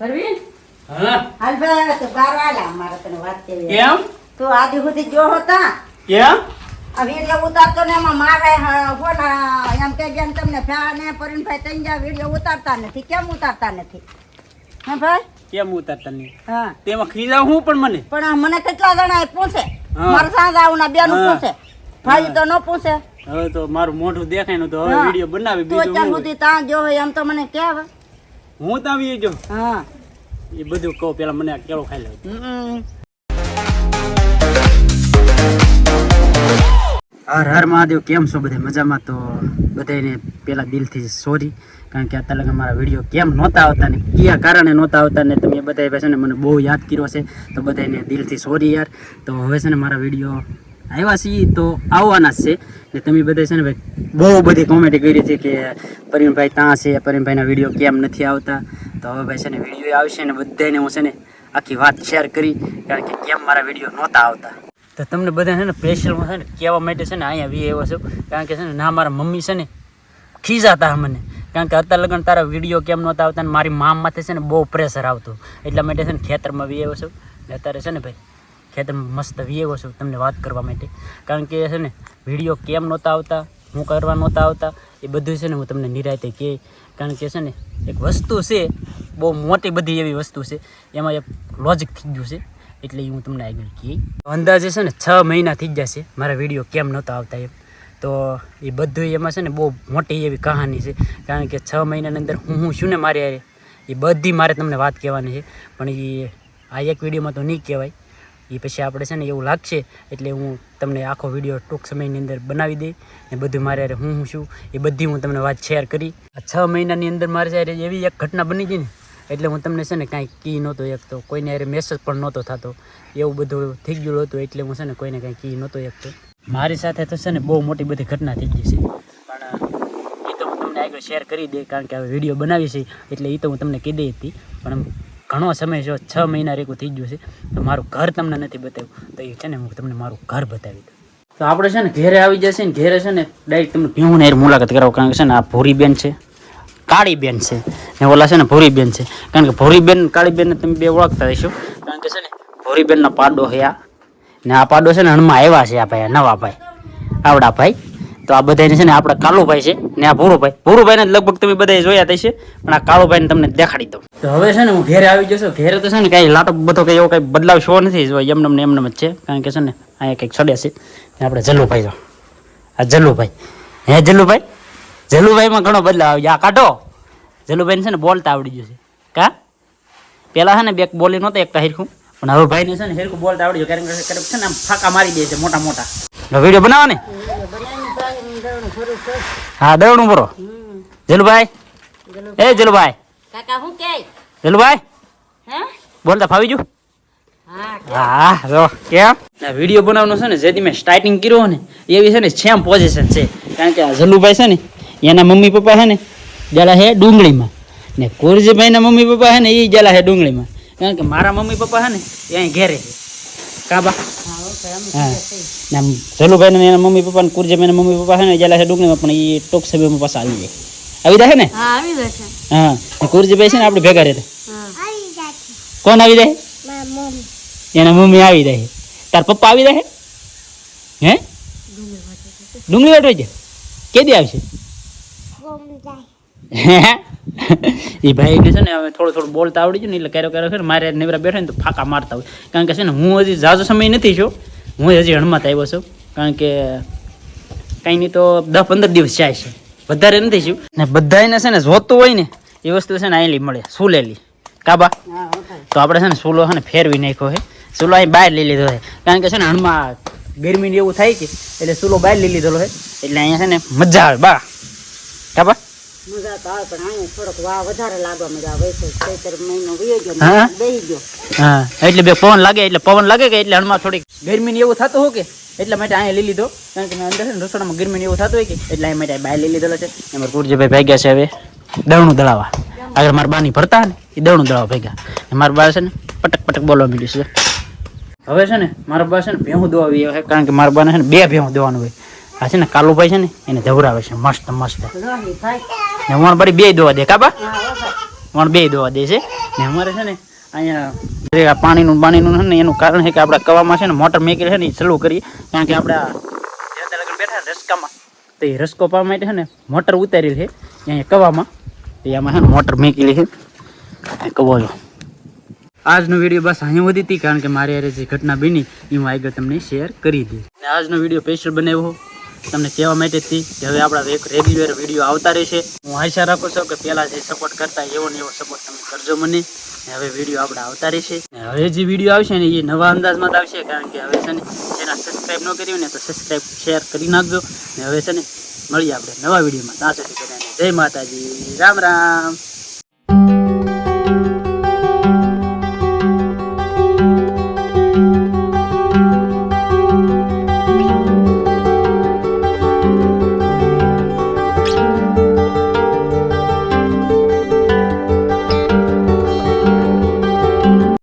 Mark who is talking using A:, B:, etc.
A: પરવીન?
B: હા.
A: હાલ ભાઈ બાર આલા અમારે તને વાત કેવી
B: કેમ?
A: તું આદિ સુધી જો હતા?
B: કેમ?
A: આ એટલે ઉતારતો ને એમાં મારે હ- એમ કે જેમ તમને ફ્યા ને પરીનભાઈ તઈ જા વીડિયો ઉતારતા નથી. કેમ ઉતારતા નથી? હા ભાઈ?
B: કેમ ઉતારતા નહીં?
A: હા.
B: તેમાં ખીજા હું પણ મને?
A: પણ મને કેટલા જણા પૂછે. મારા સાંજ આવું ના બેનું. પૂછે. ભાઈ તો ન પૂછે.
B: હવે તો મારું મોઢું દેખાય ને તો હવે વીડિયો બનાવી બીજું
A: તો
B: ત્યાં
A: સુધી ત્યાં જો એમ તો મને કે હવે
B: હું ત્યાં આવી ગયો.
A: હા.
B: એ બધું કહું પેલા મને કેળો ખાઈ લે. હર હર મહાદેવ કેમ છો બધા? મજામાં તો બધાને પેલા દિલથી સોરી કારણ કે અત્યારે અમારા મારા વીડિયો કેમ નહોતા આવતા ને કયા કારણે નહોતા આવતા ને તમે બધા છે ને મને બહુ યાદ કર્યો છે. તો બધાને દિલથી સોરી યાર. તો હવે છે ને મારા વીડિયો આવ્યા છીએ તો આવવાના જ છે ને તમે બધા છે ને ભાઈ બહુ બધી કોમેડી કરી છે કે પરિણભાઈ ત્યાં છે પરિણભાઈના વીડિયો કેમ નથી આવતા તો હવે ભાઈ છે ને વીડિયો આવશે ને બધાને હું છે ને આખી વાત શેર કરી કારણ કે કેમ મારા વીડિયો નહોતા આવતા તો તમને બધા છે ને સ્પેશિયલમાં છે ને કહેવા માટે છે ને અહીંયા વી આવ્યો છું કારણ કે છે ને ના મારા મમ્મી છે ને ખીજાતા મને કારણ કે અત્યારે લગન તારા વીડિયો કેમ નહોતા આવતા ને મારી મામ માથે છે ને બહુ પ્રેશર આવતું એટલા માટે છે ને ખેતરમાં વી આવ્યો છું ને અત્યારે છે ને ભાઈ ખેતરમાં મસ્ત વી આવ્યો છું તમને વાત કરવા માટે. કારણ કે છે ને વીડિયો કેમ નહોતા આવતા, હું કરવા નહોતા આવતા, એ બધું છે ને હું તમને નિરાયતે કહે. કારણ કે છે ને, એક વસ્તુ છે, બહુ મોટી બધી એવી વસ્તુ છે, એમાં એક લોજિક થઈ ગયું છે, એટલે એ હું તમને આગળ કહી. અંદાજે છે ને, છ મહિના થઈ જશે મારા વીડિયો કેમ નહોતા આવતા એમ. તો એ બધું એમાં છે ને, બહુ મોટી એવી કહાની છે. કારણ કે છ મહિનાની અંદર હું હું છું ને મારે એ બધી મારે તમને વાત કહેવાની છે. પણ એ આ એક વિડીયોમાં તો નહીં કહેવાય. એ પછી આપણે છે ને એવું લાગશે, એટલે હું તમને આખો વીડિયો ટૂંક સમયની અંદર બનાવી દઈ ને બધું મારે અરે હું હું છું, એ બધી હું તમને વાત શેર કરી. છ મહિનાની અંદર મારે જ્યારે એવી એક ઘટના બની ગઈ ને, એટલે હું તમને છે ને કાંઈ કી નહોતો એકતો કોઈને હારે મેસેજ પણ નહોતો થતો. એવું બધું થઈ ગયું હતું, એટલે હું છે ને કોઈને કાંઈ કી નહોતો એકતો મારી સાથે તો છે ને બહુ મોટી બધી ઘટના થઈ ગઈ છે. પણ એ તો હું તમને આગળ શેર કરી દે, કારણ કે હવે વીડિયો બનાવી છે, એટલે એ તો હું તમને કીધી હતી. પણ ઘણો સમય જો છ મહિના રેકું થઈ ગયું છે, તો મારું ઘર તમને નથી બતાવ્યું. તો એ છે ને હું તમને મારું ઘર બતાવી દઉં. તો આપણે છે ને ઘેરે આવી જશે ને, ઘેરે છે ને ડાયરેક્ટ તમને પીવું ને મુલાકાત કરાવો, કારણ કે છે ને આ ભૂરી બેન છે કાળી બેન છે, ને ઓલા છે ને ભૂરી બેન છે. કારણ કે ભૂરી બેન કાળી બેન તમે બે ઓળખતા હશો, કારણ કે છે ને ભૂરી બેનનો પાડો છે ને આ પાડો છે ને હણમાં આવ્યા છે આ ભાઈ નવા ભાઈ, આવડા ભાઈ. તો આ બધાને છે ને આપણા કાલુભાઈ છે, ને આ ભૂરુભાઈ. ભૂરુભાઈને લગભગ તમે બધા જોયા થશે પણ આ કાળુભાઈને તમને દેખાડી દઉં. તો હવે છે ને હું ઘેરે આવી જશો. ઘેરે તો છે ને કાંઈ લાટો બધો કંઈ એવો કંઈ બદલાવ શો નથી. જો એમને એમને જ છે. કારણ કે છે ને અહીંયા કંઈક સડે છે. આપણે જલ્લુભાઈ જો. આ જલ્લુભાઈ. હે જલ્લુભાઈ? જલ્લુભાઈમાં ઘણો બદલાવ આવી આ કાઢો. જલ્લુભાઈને છે ને બોલતા આવડી ગયું છે. કા? પેલા છે ને બે બોલી નહોતા એક હીરખું. પણ હવે ભાઈને છે ને હેરખું બોલતા આવડી ગયું. કારણ કે છે ને આમ ફાંકા મારી દે છે મોટા મોટા. વીડિયો બનાવો ને. હા દરણું બરો જલુભાઈ એ જલુભાઈ
A: કાકા હું કે?
B: જલુભાઈ
A: હે?
B: બોલતા ફાવી ગયું
A: હા
B: હા જો કેમ? આ વીડિયો બનાવવાનો છે ને જેથી મેં સ્ટાર્ટિંગ કર્યો ને એવી છે ને સેમ પોઝિશન છે. કારણ કે આ જલુભાઈ છે ને એના મમ્મી પપ્પા છે ને જલા છે ડુંગળીમાં. ને કુરજીભાઈના મમ્મી પપ્પા છે ને એ જલા છે ડુંગળીમાં. કારણ કે મારા મમ્મી પપ્પા છે ને એ અહીં ઘેરે છે. કાબા હા ને આમ જલુભાઈ ને એના મમ્મી પપ્પા ને કુરજીભાઈના મમ્મી પપ્પા છે ને જલા છે ડુંગળીમાં પણ એ ટૂંક સમયમાં પાછા આવી જાય. આવી જાય ને?
A: હા આવી જશે
B: હા. કુરજી કુરજીભાઈ છે ને આપણે ભેગા રહેતા. કોણ આવી જાય? એના મમ્મી આવી જાય. તાર પપ્પા આવી જાય? હે? ડુંગળી વાટવા છે. કે દી આવશે? એ ભાઈ કે છે ને હવે થોડું થોડું બોલતા આવડી ગયું ને એટલે ક્યારેક ક્યારેક છે ને મારે નેવરા બેઠા ને તો ફાંકા મારતા હોય. કારણ કે છે ને હું હજી ઝાઝો સમય નથી છું હું હજી હણમાં આવ્યો છું. કારણ કે કંઈ નહીં તો દસ પંદર દિવસ જાય છે. વધારે નથી છું ને બધાને છે ને જોતું હોય ને એ વસ્તુ છે ને આયેલી મળે સુલેલી. કાબા તો આપણે છે ને સૂલો છે ને ફેરવી નાખ્યો છે. સૂલો અહીં બહાર લઈ લીધો છે. કારણ કે છે ને હણમાં ગરમી એવું થાય કે એટલે સૂલો બહાર લઈ લીધેલો છે. એટલે અહીંયા છે ને મજા આવે બા. કાબા
A: મજા તો આવે પણ અહીંયા થોડોક વાહ વધારે લાગવા મજા આવે ચૈતર મહિનો ગયો? ગયો.
B: હા, એટલે બે પવન લાગે, એટલે પવન લાગે કે એટલે હણમાં થોડીક ગરમી એવું થતું હોય કે? એટલા માટે અહીંયા લઈ લીધો. કારણ કે અંદર છે ને રસોડામાં ગરમી એવું થતું હોય કે, એટલે અહીં માટે બહાર લઈ લીધેલો છે. એમાં કુરજીભાઈ ભાગ્યા છે હવે દળનું દળાવા આગળ મારા બાની ભરતા ને, એ દળનું દળાવા ભાગ્યા. મારા બા છે ને પટક પટક બોલવા માંડ્યું છે. હવે છે ને મારા બા છે ને ભેહું દોવા આવી છે કારણ કે મારા બાને છે ને બે ભેહું દોવાનું હોય. આ છે ને કાલુભાઈ છે ને, એને ધવરાવે છે, મસ્ત મસ્ત. ને હું બારી બે દોવા દે કાબા વણ બે દોવા દે છે. ને અમારે છે ને અહીંયા પાણીનું પાણીનું ને એનું કારણ છે કે આપણે કવામાં છે ને મોટર મેકેલ છે ને એ ચાલુ કરીએ. કારણ કે આપણે બેઠા રસકામાં. તો એ રસ્કો પાવા માટે છે ને મોટર ઉતારેલી છે અહીંયા કવામાં. તો એમાં છે ને મોટર મેકેલી છે. કવો જો. આજનો વીડિયો બસ અહીંયા વધી હતી કારણ કે મારી યારે જે ઘટના બની એ હું આગળ તમને શેર કરી દી અને આજનો વીડિયો સ્પેશિયલ બનાવ્યો તમને કહેવા માટે હતી કે હવે આપણા એક રેગ્યુલર વીડિયો આવતા રહેશે. હું આશા રાખું છું કે પહેલાં જે સપોર્ટ કરતા એવો ને એવો સપોર્ટ તમે કરજો મને. હવે વીડિયો આપણે આવતા રહેશે હવે જે વીડિયો આવશે ને એ નવા અંદાજમાં જ આવશે, કારણ કે હવે છે ને જેના સબસ્ક્રાઈબ ન કર્યું ને તો સબસ્ક્રાઈબ શેર કરી નાખજો. ને હવે છે ને મળીએ આપણે નવા વિડીયોમાં. ત્યાં સુધી જય માતાજી. રામ રામ.